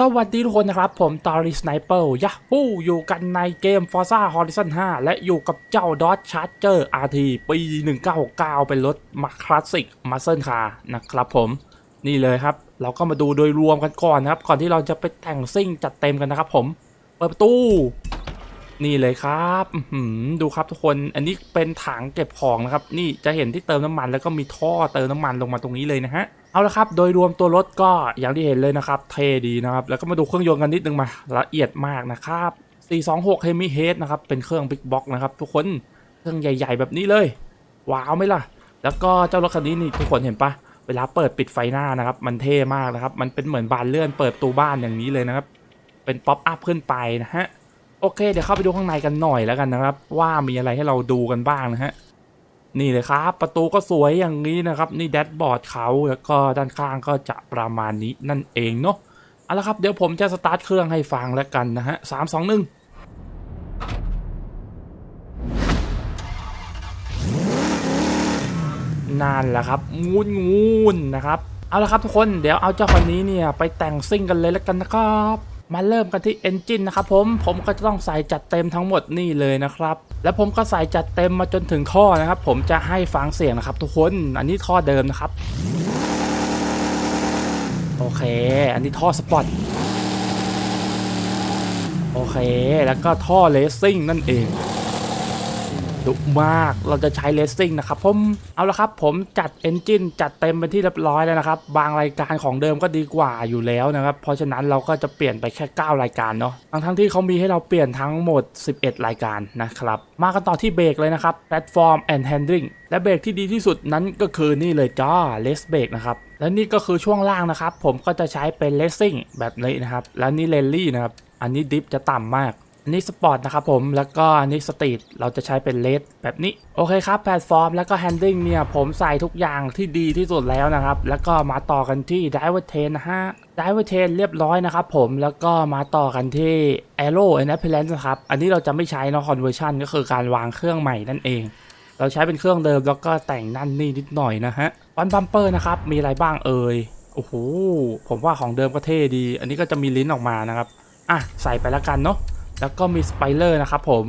สวัสดีทุกคนนะครับ ผมตอริสไนเปอร์ยะฮู้อยู่กันในเกม Forza Horizon 5 และอยู่กับเจ้า Dodge Charger RT ปี 1969 เป็นรถมาคลาสสิกมาเซิลคาร์นะครับผม นี่เลยครับ เราก็มาดูโดยรวมกันก่อนนะครับ ก่อนที่เราจะไปแต่งซิ่งจัดเต็มกันนะครับผม เปิดประตู นี่เลยครับดูครับทุกคนอันนี้เป็นถังเก็บของนะครับ นี่จะเห็นที่เติมน้ำมันแล้วก็มีท่อเติมน้ำมันลงมาตรงนี้เลยนะฮะ เอาละครับโดยรวมตัวรถก็อย่างที่เห็นเลยนะครับ เท่ดีนะครับ แล้วก็มาดูเครื่องยนต์กันนิดนึงมาละเอียดมากนะครับ426 Hemi Head นะครับ เป็นเครื่อง Big Box นะครับ ทุกคน เครื่องใหญ่ ๆ แบบนี้เลย ว้าวไหมล่ะ แล้วก็เจ้ารถคันนี้นี่ทุกคนเห็นปะ เวลาเปิดปิดไฟหน้านะครับ มันเท่มากนะครับ มันเป็นเหมือนบานเลื่อนเปิดตูบ้านอย่างนี้เลยนะครับ เป็นป๊อปอัพขึ้นไปนะฮะ โอเค เดี๋ยวเข้าไปดูข้างในกันหน่อยแล้วกันนะครับ ว่ามีอะไรให้เราดูกันบ้างนะฮะ นี่เลยครับ ประตูก็สวยอย่างนี้นะครับ นี่แดชบอร์ดเขาแล้วก็ด้านข้างก็จะประมาณนี้นั่นเองเนาะเอาละครับเดี๋ยวผมจะสตาร์ทเครื่องให้ฟังแล้วกันนะฮะสามสองหนึ่งนั่นแหละครับงูนงูนนะครับ เอาละครับทุกคนเดี๋ยวเอาเจ้าคนนี้เนี่ยไปแต่งซิ่งกันเลยแล้วกันนะครับ มาเริ่มกันที่ Engine นะครับผมผมก็จะต้องใส่จัดเต็มทั้งหมดนี่เลยนะครับ แล้วผมก็ใส่จัดเต็มมาจนถึงท่อนะครับ ผมจะให้ฟังเสียงนะครับ ทุกคนอันนี้ท่อเดิมนะครับ โอเค อันนี้ท่อสปอตโอเค แล้วก็ท่อเลสซิ่งนั่นเอง ดุมาก เราจะใช้เลสซิ่งนะครับผม เอาละครับผมจัดเอนจินจัดเต็มเป็นที่เรียบร้อยแล้วนะครับ บางรายการของเดิมก็ดีกว่าอยู่แล้วนะครับ เพราะฉะนั้นเราก็จะเปลี่ยนไปแค่ 9 รายการเนาะ ทั้งทั้งที่เขามีให้เราเปลี่ยนทั้งหมด 11 รายการนะครับ มากันต่อที่เบรกเลยนะครับ Platform and Handling และเบรกที่ดีที่สุดนั้นก็คือนี่เลยจ้า l e s Brake นะครับและนี่ก็คือช่วงล่างนะครับ ผมก็จะใช้เป็น Racing แบบนี้นะครับ แล้วนี่ Rally นะครับ อันนี้ดิฟจะต่ำมาก อันนี้สปอร์ตนะครับผมแล้วก็อันนี้สตรีทเราจะใช้เป็นเลสแบบนี้ โอเคครับแพลตฟอร์มแล้วก็แฮนดิ้งเนี่ยผมใส่ทุกอย่างที่ดีที่สุดแล้วนะครับ แล้วก็มาต่อกันที่ Driver Train นะฮะ Driver Train เรียบร้อยนะครับผมแล้วก็มาต่อกันที่ Aero and Appearance นะครับ อันนี้เราจะไม่ใช้นาะ Conversion ก็คือการวางเครื่องใหม่นั่นเอง เราใช้เป็นเครื่องเดิมแล้วก็แต่งนั่นนี่นิดหน่อยนะฮะวันบัมเปอร์นะครับมีอะไรบ้างเอ่ยโอ้โหผมว่าของเดิมก็เท่ดี อันนี้ก็จะมีลิ้นออกมานะครับอะใส่ไปแล้วกันเนาะ แล้วก็มีสไปเลอร์นะครับผม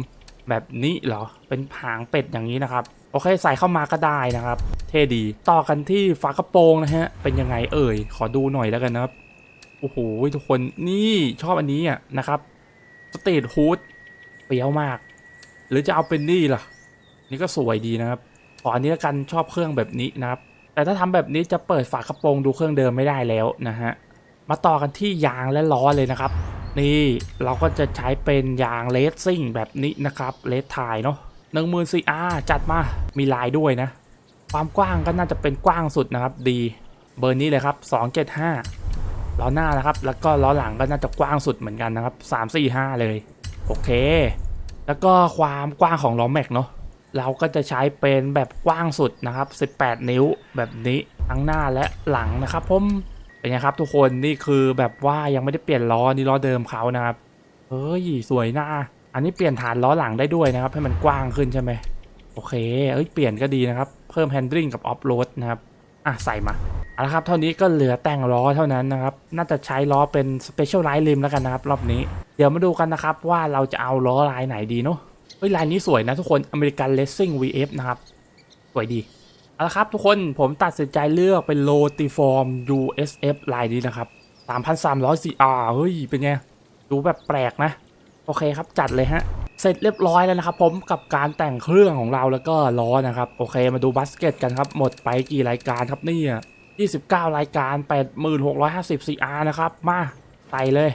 แบบนี้เหรอ เป็นผางเป็ดอย่างนี้นะครับ โอเคใส่เข้ามาก็ได้นะครับ เท่ดี ต่อกันที่ฝากระโปรงนะฮะ เป็นยังไงเอ่ย ขอดูหน่อยแล้วกันนะครับ โอ้โหทุกคน นี่ชอบอันนี้อะนะครับ สตรีทฮูดเปรี้ยวมาก หรือจะเอาเป็นนี่ล่ะ นี่ก็สวยดีนะครับ ขออันนี้แล้วกันชอบเครื่องแบบนี้นะครับ แต่ถ้าทำแบบนี้จะเปิดฝากระโปรงดูเครื่องเดิมไม่ได้แล้วนะฮะ มาต่อกันที่ยางและล้อเลยนะครับ นี่เราก็จะใช้เป็นยางเลสซิ่งแบบนี้นะครับเลสทายเนาะหนึ่งมือซีอาจัดมามีลายด้วยนะ ความกว้างก็น่าจะเป็นกว้างสุดนะครับ ดีเบอร์นี้เลยครับ 275ล้อหน้านะครับ แล้วก็ล้อหลังก็น่าจะกว้างสุดเหมือนกันนะครับ 345 เลย โอเค แล้วก็ความกว้างของล้อแม็กเนาะเราก็จะใช้เป็นแบบกว้างสุดนะครับ 18 นิ้วแบบนี้ทั้งหน้าและหลังนะครับผม เป็นไงครับทุกคนนี่คือแบบว่ายังไม่ได้เปลี่ยนล้อนี่ล้อเดิมเขานะครับเฮ้ยสวยนะอันนี้เปลี่ยนฐานล้อหลังได้ด้วยนะครับ ให้มันกว้างขึ้นใช่ไหมโอเคเอ้ยเปลี่ยนก็ดีนะครับ เพิ่มแฮนดิ้งกับออฟโรดนะครับอะใส่มาเอาละครับเท่านี้ก็เหลือแต่งล้อเท่านั้นนะครับ น่าจะใช้ล้อเป็นสเปเชียลไลน์ริมแล้วกันนะครับ รอบนี้ เดี๋ยวมาดูกันนะครับว่าเราจะเอาล้อลายไหนดีเนาะเฮ้ยลายนี้สวยนะทุกคนอเมริกันเลสซิ่ง VF นะครับ สวยดี เอาละครับทุกคนผมตัดสินใจเลือกเป็นโลติฟอร์ม USF ลายนี้นะครับ 3,300 CR เฮ้ย เป็นไง ดูแบบแปลกนะ โอเคครับจัดเลยฮะ เสร็จเรียบร้อยแล้วนะครับ ผมกับการแต่งเครื่องของเราแล้วก็ล้อนะครับ โอเคมาดูบัสเกตกันครับ หมดไปกี่รายการครับเนี่ย29 รายการ 8650 CR นะครับ มาใส่เลย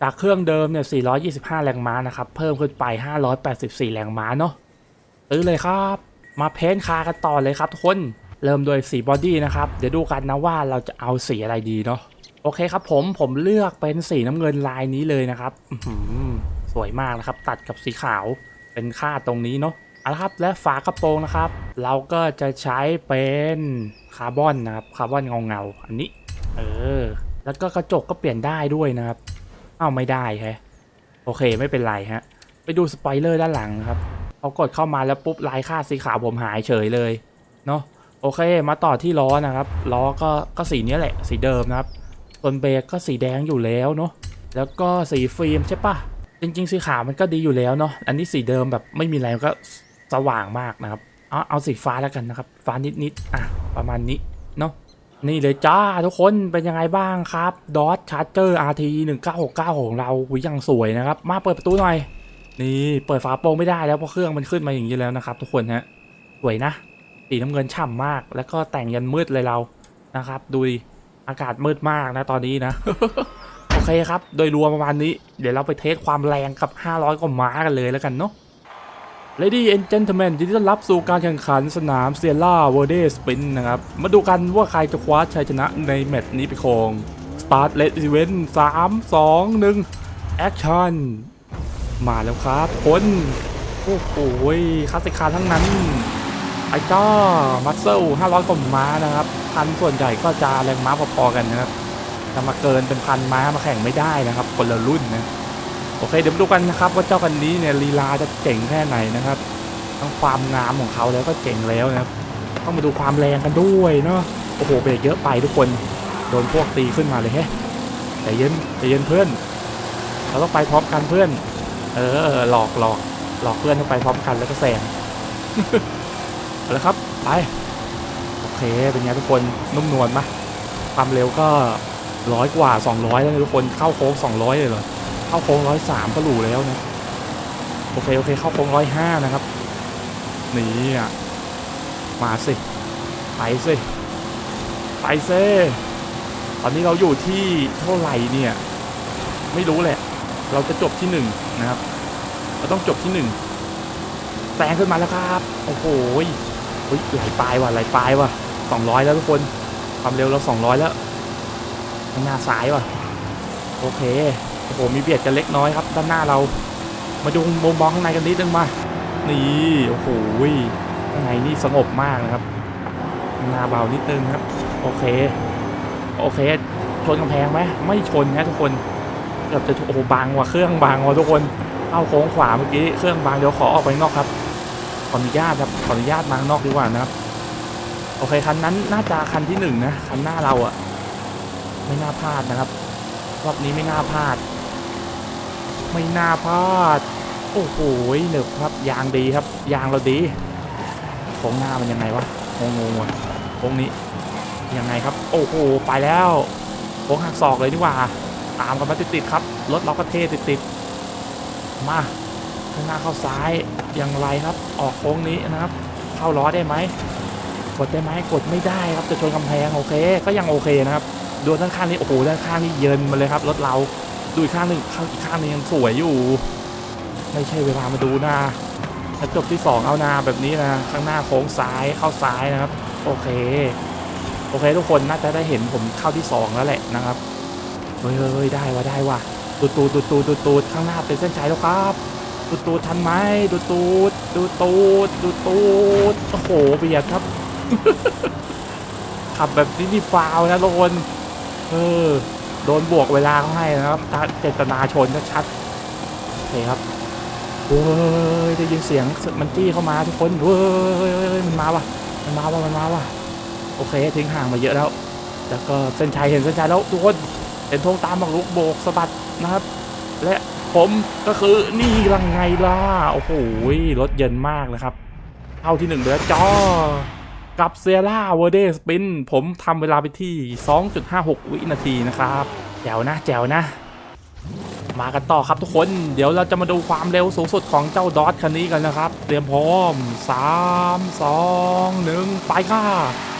จากเครื่องเดิมเนี่ย 425 แรงม้านะครับ เพิ่มขึ้นไป 584 แรงม้าเนาะซื้อเลยครับ มาเพ้นคากันต่อเลยครับทุกคนเริ่มโดยสีบอดี้นะครับ เดี๋ยวดูกันนะว่าเราจะเอาสีอะไรดีเนาะโอเคครับผมผมเลือกเป็นสีน้ำเงินลายนี้เลยนะครับอสวยมากนะครับ ตัดกับสีขาวเป็นค่าตรงนี้เนาะเอาละครับและฝากระโปรงนะครับ เราก็จะใช้เป็นคาร์บอนนะครับคาร์บอนเงาเงาอันนี้ เออ แล้วก็กระจกก็เปลี่ยนได้ด้วยนะครับอ้าวไม่ได้แฮะโอเคไม่เป็นไรฮะ ไปดูสปอยเลอร์ด้านหลังนะครับ พอกดเข้ามาแล้วปุ๊บลายค่าสีขาวผมหายเฉยเลยเนาะโอเค มาต่อที่ล้อนะครับล้อก็ก็สีนี้แหละสีเดิมนะครับส่วนเบรกก็สีแดงอยู่แล้วเนาะแล้วก็สีฟิล์มใช่ปะจริง ๆ สีขาวมันก็ดีอยู่แล้วเนาะอันนี้สีเดิมแบบไม่มีอะไรก็สว่างมากนะครับเอาเอาสีฟ้าแล้วกันนะครับ ฟ้านิดๆอะประมาณนี้เนาะนี่เลยจ้าทุกคนเป็นยังไงบ้างครับดอ c ชาร์เจอร์ RT 1969 ของเราหุยยังสวยนะครับ มาเปิดประตูหน่อย นี่เปิดฝาโปรงไม่ได้แล้วเพราะเครื่องมันขึ้นมาอย่างนี้แล้วนะครับ ทุกคนฮะสวยนะสีน้ำเงินฉ่ำมาก แล้วก็แต่งยันมืดเลยเรานะครับ ดูดิอากาศมืดมากนะตอนนี้นะ โอเคครับ โดยรวมประมาณนี้ เดี๋ยวเราไปเทสความแรงกับ 500กว่าม้ากันเลยแล้วกันเนาะ Lady and Gentlemen ยินดีต้อนรับสู่การแข่งขันสนามเซียร่าเวอร์เดสปินนะครับ มาดูกันว่าใครจะคว้าชัยชนะในแมตช์นี้ไปครอง Start Let Event 3 2 1 Action มาแล้วครับคนโอ้โหคลาสสิกคาทั้งนั้นไอ้จ้ามัสเซล500กว่าม้านะครับ พันส่วนใหญ่ก็จะแรงม้าพอๆกันนะครับจะมาเกินเป็นพันม้ามาแข่งไม่ได้นะครับ คนละรุ่นนะโอเคเดี๋ยวมาดูกันนะครับ ว่าเจ้าคันนี้เนี่ยลีลาจะเจ๋งแค่ไหนนะครับทั้งความงามของเขาแล้วก็เจ๋งแล้วนะครับต้องมาดูความแรงกันด้วยเนาะโอ้โหเบรกเยอะไปทุกคนโดนพวกตีขึ้นมาเลยแฮะใจเย็นใจเย็นเพื่อน เราต้องไปพร้อมกันเพื่อน เออหลอกหลอกหลอกเพื่อนให้ไปพร้อมกันแล้วก็แซงเอาละครับไปโอเคเป็นไงทุกคนนุ่มนวลปะความเร็วก็ร้อยกว่า 200 แล้วนะทุกคนเข้าโค้ง 200 เลยเหรอเข้าโค้ง103ก็หรูแล้วนะโอเคโอเคเข้าโค้ง105นะครับนี่อะมาสิไปสิไปสิตอนนี้เราอยู่ที่เท่าไหร่เนี่ย ไม่รู้แหละ เราจะจบที่หนึ่งนะครับ เราต้องจบที่หนึ่งแซงขึ้นมาแล้วครับ โอ้โหยเฮ้ยไหลปลายว่ะไหลปลายว่ะสองร้อยแล้วทุกคนความเร็วเราสองร้อยแล้วข้างหน้าซ้ายว่ะ โอเคโอ้โหมีเบียดกันเล็กน้อยครับ ด้านหน้าเรา มาดูมุมมองข้างในกันนิดนึงมา นี่โอ้โหข้างในนี่สงบมากนะครับหน้าเบานิดนึงครับ โอเค โอเคชนกำแพงไหมไม่ชนนะทุกคน เกือบจะโอ้โหบางว่ะเครื่องบางว่ะทุกคนเข้าโค้งขวาเมื่อกี้เครื่องบางเดี๋ยวขอออกไปนอกครับขออนุญาตครับขออนุญาตมาข้างนอกดีกว่านะครับ โอเคคันนั้นน่าจะคันที่หนึ่งนะคันหน้าเราอะไม่น่าพลาดนะครับรอบนี้ไม่น่าพลาด ไม่น่าพลาด โอ้โหหนึบครับ ยางดีครับ ยางเราดีโค้งหน้ามันยังไงวะงงๆว่ะโค้งนี้ยังไงครับ โอ้โหไปแล้วโค้งหักศอกเลยดีกว่า ตามกันมาติดๆครับ รถเราก็เท่ติดๆ มาข้างหน้าเข้าซ้ายอย่างไรครับ ออกโค้งนี้นะครับ เข้าล้อได้ไหมกดได้ไหมกดไม่ได้ครับจะชนกำแพงโอเค ก็ยังโอเคนะครับดูด้านข้างนี้โอ้โหด้านข้างนี่เยินมาเลยครับรถเราดูอีกข้างหนึ่งข้างอีกข้างนึงยังสวยอยู่ ไม่ใช่เวลามาดูนะถ้าจบที่สองเอานาแบบนี้นะ ข้างหน้าโค้งซ้ายเข้าซ้ายนะครับ โอเค โอเค ทุกคนน่าจะได้เห็นผมเข้าที่สองแล้วแหละนะครับ เฮ้ยเฮ้ยได้ว่ะได้ว่ะดูดตูดดูดตูดดูดตูดข้างหน้าเป็นเส้นชัยแล้วครับดูดตูดทันไหมดูดตูดดูดตูดดูดตูดโอ้โหเบียดครับ ขับแบบนี้นี่ฟาวนะทุกคนเออโดนบวกเวลาเขาให้นะครับถ้าเจตนาชนชัดโอเคครับเฮ้ยได้ยินเสียงมันจี้เข้ามาทุกคนเฮ้ยเฮ้ยเฮ้ยเฮ้ยมันมาว่ะมันมาว่ะมันมาว่ะโอเคทิ้งห่างมาเยอะแล้ว แล้วก็เส้นชัยเห็นเส้นชัยแล้วทุกคน เห็นธงตามบักลุกโบกสะบัดนะครับ และผมก็คือนี่ลังไงล่ะ โอ้โหรถเย็นมากนะครับเข้าที่หนึ่งเดือจอกับเซร่าเวอร์เดสปิน ผมทำเวลาไปที่ 2.56 วินาทีนะครับ แจ๋วนะแจ๋วนะ มากันต่อครับทุกคน เดี๋ยวเราจะมาดูความเร็วสูงสุดของเจ้าดอทคันนี้กันนะครับ เตรียมพร้อม 3 2 1 ไปค่ะ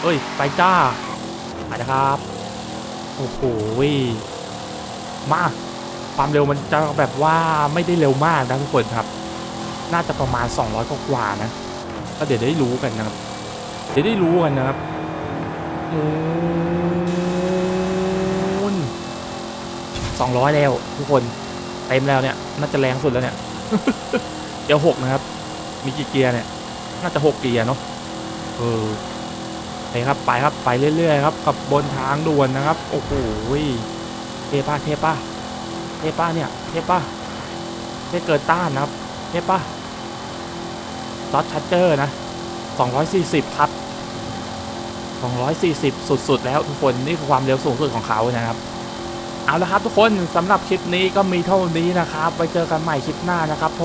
เอ้ย ไปจ้า ไปนะครับ โอ้โหมาความเร็วมันจะแบบว่าไม่ได้เร็วมากนะทุกคนครับ น่าจะประมาณ 200กว่าๆนะ ก็เดี๋ยวได้รู้กันนะครับ เดี๋ยวได้รู้กันนะครับมูนสองร้อยแล้วทุกคนเต็มแล้วเนี่ยน่าจะแรงสุดแล้วเนี่ยเดี๋ยวหกนะครับ มีกี่เกียร์เนี่ย น่าจะหกเกียร์เนาะเออ ไปครับไปครับไปเรื่อยๆครับกับบนทางด่วนนะครับ โอ้โหเทป้าเทป้าเทป้าเนี่ยเทป้าเทเกิดต้านนะครับเทป้าดอทชัตเจอร์นะ 240 ครับ 240 สุดๆ แล้วทุกคนนี่คือความเร็วสูงสุดของเขานะครับ เอาละครับทุกคนสำหรับคลิปนี้ก็มีเท่านี้นะครับไว้เจอกันใหม่คลิปหน้านะครับผ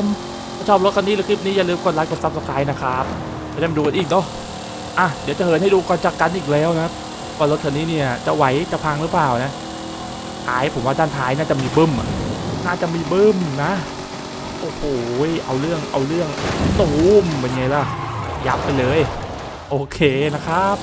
มถ้าชอบรถคันนี้หรือคลิปนี้อย่าลืมกดไลค์กดซับสไครต์นะครับจะได้มาดูกันอีกเนาะ อะเดี๋ยวจะเหินให้ดูก่อนจักกันอีกแล้วนะครับว่ารถคันนี้เนี่ยจะไหวจะพังหรือเปล่านะท้ายผมว่าด้านท้ายน่าจะมีบึ้มน่าจะมีบึ้มนะโอ้โหเอาเรื่องเอาเรื่องตูมเป็นไงล่ะยับไปเลย โอเคนะครับ